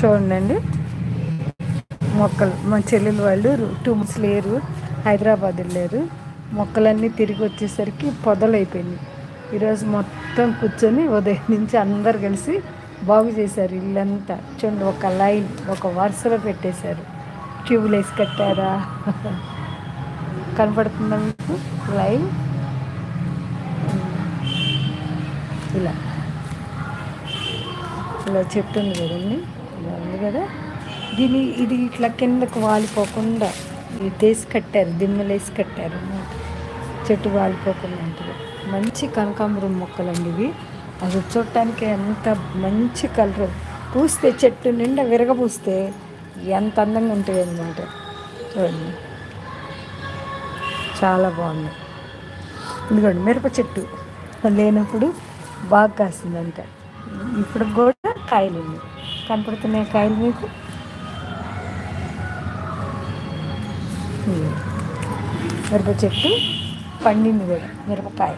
చూడండి మొక్కలు మా చెల్లెలు వాళ్ళు టూ మంత్స్ లేరు హైదరాబాద్ వెళ్ళారు. మొక్కలన్నీ తిరిగి వచ్చేసరికి పొదలైపోయినాయి ఈరోజు మొత్తం కూర్చొని ఉదయం నుంచి అందరు కలిసి బాగు చేశారు ఇల్లంతా. చూడండి ఒక లైన్ ఒక వరుసలో పెట్టేశారు. ట్యూబ్లు కట్టారా? కనపడుతుందా మీకు? లైన్? ఇలా. ఇలా చెప్తుంది కదండి. ఇలా ఉంది కదా. దీని ఇది ఇట్లా కిందకు వాలిపోకుండా ఇదేసి కట్టారు దిమ్మలేసి కట్టారు. చెట్టు వాలిపోకుండా ఉంటుంది. మంచి కనకాంబరం మొక్కలండి ఇవి. అవి చూడటానికి ఎంత మంచి కలర్. పూస్తే చెట్టు నిండా విరగపూస్తే ఎంత అందంగా ఉంటుంది అన్నమాట. చూడండి. చాలా బాగుంది. ఇదిగోండి మిరప చెట్టు. లేనప్పుడు బాగా కాసిందంట. ఇప్పుడు కూడా కాయలు ఉన్నాయి కనపడుతున్నాయి కాయలు మీకు. మిరప చెట్టు పండింది కూడా మిరపకాయ.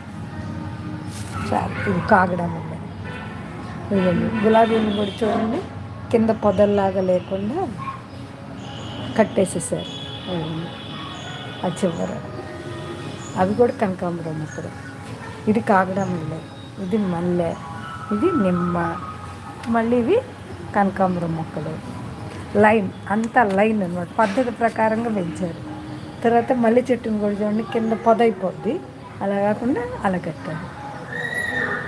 చాలా ఇది కాగడం ఉంది. ఇదిగోండి గులాబీలు కూడా చూడండి. కింద పొదల్లాగా లేకుండా కట్టేసేసారు. ఆ చివర. అవి కూడా కనకాంబరం మొక్కలు ఇది కాగడమల్లె ఇది మల్లె. ఇది నిమ్మ. మళ్ళీ ఇవి కనకాంబరం మొక్కలు. లైన్ అంతా లైన్ అనమాట పద్ధతి ప్రకారంగా పెంచారు. తర్వాత మల్లె చెట్టుని కూడా చూడండి కింద పొద అయిపోద్ది అలా కాకుండా అలా కట్టారు.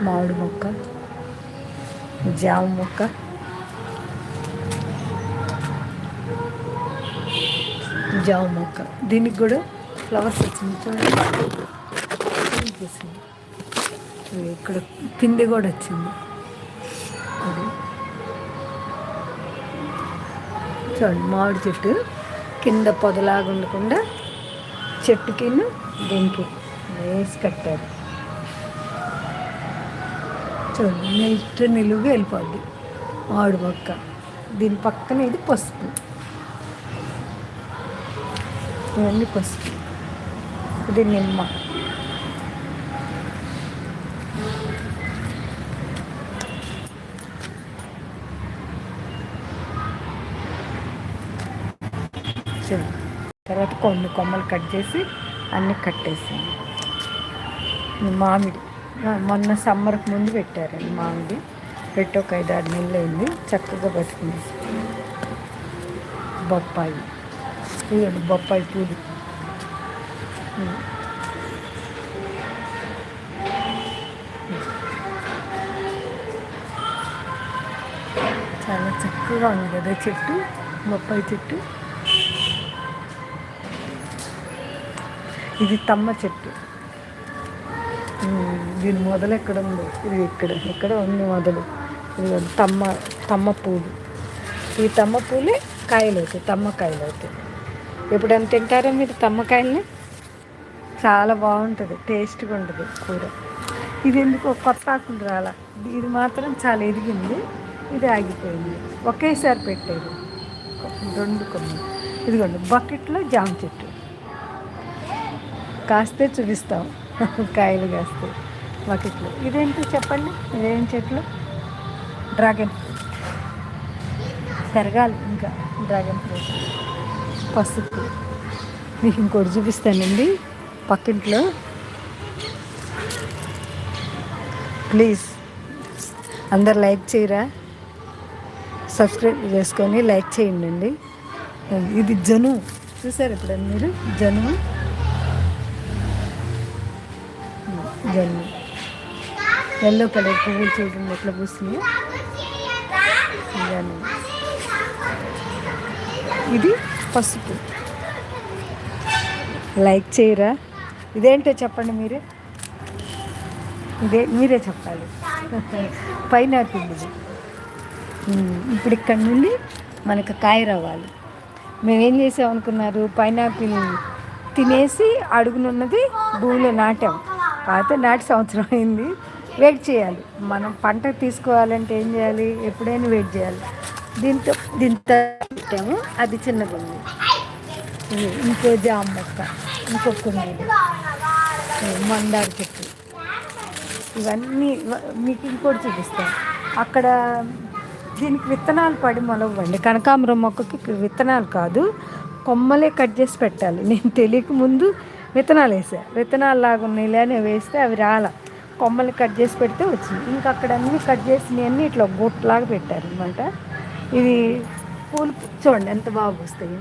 మామిడి మొక్క జామ మొక్క. జామ మొక్క. దీనికి కూడా ఫ్లవర్స్ వచ్చింది చూడండి. ఇక్కడ పిండి కూడా వచ్చింది అది చూడండి మామిడి చెట్టు కింద పొదలాగా ఉండకుండా చెట్టు కింద దీనికి వేసి కట్టారు. చూడండి నెక్స్ట్ నిలువుగా వెళ్ళిపోద్ది మామిడి మొక్క. దీని పక్కన ఇది పసుపు. ఇవన్నీ పసుపు. ఇది నిమ్మ. చూడండి తర్వాత కొన్ని కొమ్మలు కట్ చేసి అన్నీ కట్టేసాను మామిడి మొన్న సమ్మర్కి ముందు పెట్టారండి మామిడి. పెట్టి ఒక ఐదు ఆరు నెలలు అయింది చక్కగా బతికింది. బొప్పాయి చూడండి బొప్పాయి పూలు. చాలా చక్కగా ఉంది కదా చెట్టు బొప్పాయి చెట్టు. ఇది తమ్మ చెట్టు. దీని మొదలు ఎక్కడ ఉంది? ఇది ఇక్కడ ఇక్కడ ఉంది మొదలు. ఇది తమ్మ తమ్మ పూలు. ఈ తమ్మ పూలే కాయలు అవుతాయి తమ్మకాయలు అవుతాయి ఎప్పుడైనా తింటారా మీరు తమ్మకాయల్ని చాలా బాగుంటుంది టేస్ట్గా ఉంటుంది కూర. ఇది ఎందుకో కొత్త ఆకులు రాలా. ఇది మాత్రం చాలా ఎదిగింది ఇది ఆగిపోయింది. ఒకేసారి పెట్టేది. రెండు కొన్ని ఇదిగోండి బకెట్లో జామ చెట్టు. కాస్తే చూపిస్తాం. కాయలు కాస్తే. బకెట్లు. ఇదేంటి చెప్పండి? ఇదేం చెట్లు? Dragon fruit. పెరగాలి ఇంకా. Dragon fruit. పసుపు. మీకు ఇంకోటి చూపిస్తానండి. పక్కింట్లో. ప్లీజ్. అందరు లైక్ చేయరా? సబ్స్క్రైబ్ చేసుకొని లైక్ చేయండి అండి. ఇది జను చూసారు ఇప్పుడు మీరు? జను ఇవన్నీ ఎల్లో కలర్ పువ్వులు చూడండి ఎట్లా పూస్తున్నాయి. ఇవన్నీ ఇది పసుపు. లైక్ చేయరా? ఇదేంటో చెప్పండి మీరే. ఇదే మీరే చెప్పాలి. పైనాపిల్ ఇది. ఇప్పుడు ఇక్కడ నుండి మనకు కాయ రావాలి. మేమేం చేసామనుకున్నారు? పైనాపిల్ తినేసి అడుగునున్నది భూమిలో నాటాం. కాకపోతే నాటి సంవత్సరం అయింది. వెయిట్ చేయాలి. మనం పంట తీసుకోవాలంటే ఏం చేయాలి? ఎప్పుడైనా వెయిట్ చేయాలి. దీంతో దీంతో పెట్టాము అది చిన్నది ఉంది. ఇంకో జామ మొక్క ఇంకో కుండీలు. మందార చెట్టు. ఇవన్నీ మీకు ఇంకోటి చూపిస్తాను. అక్కడ దీనికి విత్తనాలు పడి మొలవ్వండి కనకాంబరం మొక్కకి విత్తనాలు కాదు కొమ్మలే కట్ చేసి పెట్టాలి. నేను తెలియక ముందు విత్తనాలు వేసా. విత్తనాలు లాగా ఉన్నాయి అని వేస్తే అవి రాల. కొమ్మలు కట్ చేసి పెడితే వచ్చింది. ఇంకా అక్కడ అన్నీ కట్ చేసినవన్నీ ఇట్లా గొట్లాగా పెట్టారు అనమాట ఇది పూలు చూడండి ఎంత బాగా పూస్తాయి.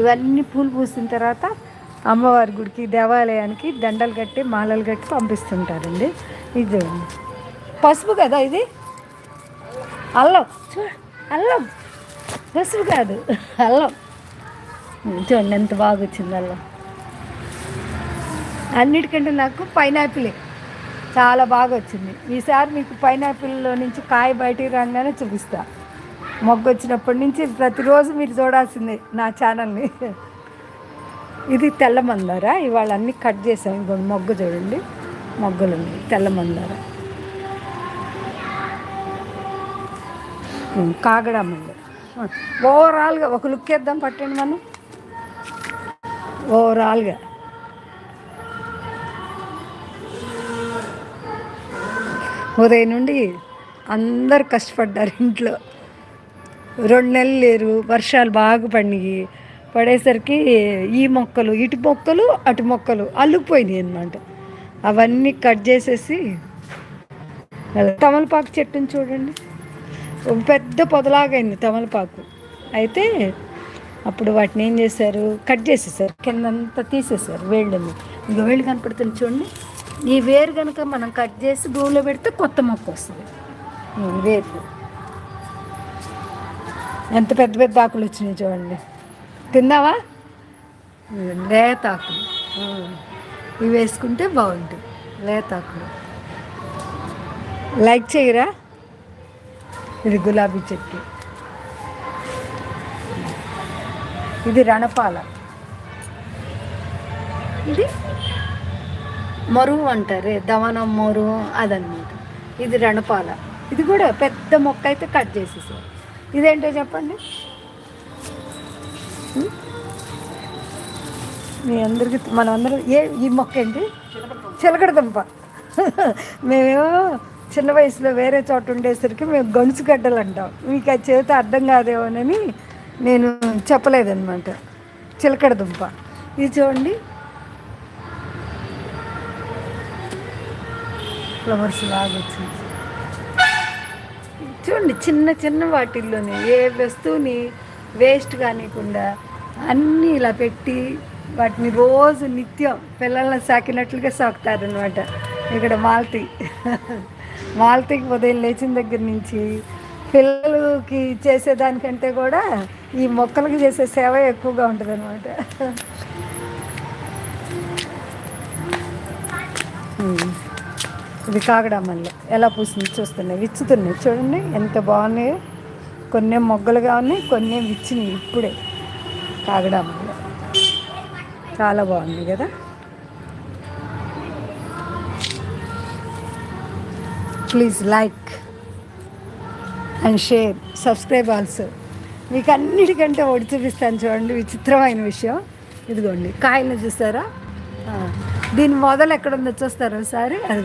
ఇవన్నీ పూలు పూసిన తర్వాత అమ్మవారి గుడికి దేవాలయానికి దండలు కట్టి మాలలు కట్టి పంపిస్తుంటారండి. ఇది చూడండి. పసుపు కదా ఇది? అల్లం. చూ అల్లం. పసుపు కాదు. అల్లం. చూడండి ఎంత బాగా వచ్చింది అల్లం. అన్నిటికంటే నాకు పైనాపిలే. చాలా బాగా వచ్చింది. ఈసారి మీకు పైనాపిల్లో నుంచి కాయ బయటికి రాగానే చూపిస్తా. మొగ్గు వచ్చినప్పటి నుంచి ప్రతిరోజు మీరు చూడాల్సిందే నా ఛానల్ని. ఇది తెల్ల మందార. ఇవాళ అన్నీ కట్ చేసాం ఇదిగోండి మొగ్గు చూడండి. మొగ్గలు ఉన్నాయి. తెల్ల మందార. కాగడా మందార. ఓవరాల్గా ఒక లుక్ వేద్దాం పట్టండి మనం. ఓవరాల్గా. ఉదయం నుండి అందరు కష్టపడ్డారు ఇంట్లో. రెండు నెలలు లేరు వర్షాలు బాగా పడినాయి. పడేసరికి ఈ మొక్కలు ఇటు మొక్కలు అటు మొక్కలు అల్లుకుపోయినాయి అనమాట అవన్నీ కట్ చేసేసి తమలపాకు చెట్టుని చూడండి. ఒక పెద్ద పొదలాగైంది తమలపాకు. అయితే అప్పుడు వాటిని ఏం చేశారు? కట్ చేసేసారు. కిందంతా తీసేశారు వేళ్ళని. ఇంకా వేళ్ళు కనపడుతుంది చూడండి. ఈ వేరు కనుక మనం కట్ చేసి భూమిలో పెడితే కొత్త మొక్క వస్తుంది. ఈ వేరు ఎంత పెద్ద పెద్ద ఆకులు వచ్చినాయి చూడండి. తిందావా లేతాకులు ఇవి వేసుకుంటే బాగుంటుంది లేతాకులు లైక్ చేయరా? ఇది గులాబీ చెట్టు. ఇది రణపాల. ఇది మరువు అంటారే దవనం మరువు అదనమాట ఇది రణపాల. ఇది కూడా పెద్ద మొక్క అయితే కట్ చేసేసారు. ఇదేంటో చెప్పండి. మీ అందరికి మన అందరం ఏ ఈ మొక్క ఏంటి? చిలకడదుంప మేమేమో చిన్న వయసులో వేరే చోట ఉండేసరికి మేము గొలుసు గడ్డలు అంటాం. మీకు ఆ చేత అర్థం కాదేమోనని నేను చెప్పలేదన్నమాట. చిలకడదుంప ఇది చూడండి. ఫ్లవర్స్ బాగా వచ్చింది. చూడండి చిన్న చిన్న వాటిల్లోనే ఏ వస్తువుని వేస్ట్ కానీకుండా అన్నీ ఇలా పెట్టి వాటిని రోజు నిత్యం పిల్లల్ని సాకినట్లుగా సాకుతారనమాట ఇక్కడ మాల్తి. మాల్తీకి ఉదయం లేచిన దగ్గర నుంచి పిల్లలకి చేసేదానికంటే కూడా ఈ మొక్కలకి చేసే సేవ ఎక్కువగా ఉంటుంది అనమాట ఇది కాగడామల్ల ఎలా పూసింది చూస్తున్నాయి విచ్చుతున్నాయి చూడండి ఎంత బాగున్నాయో. కొన్ని మొగ్గలుగా ఉన్నాయి కొన్ని విచ్చినాయి ఇప్పుడే. కాగడామల్ల చాలా బాగుంది కదా. Please like and share subscribe also. మీకు అన్నిటికంటే ఒడి చూపిస్తాను చూడండి విచిత్రమైన విషయం. ఇదిగోండి కాయలు చూసారా? దీని మొదలు ఎక్కడ ఉందో చూస్తారా ఒకసారి? అది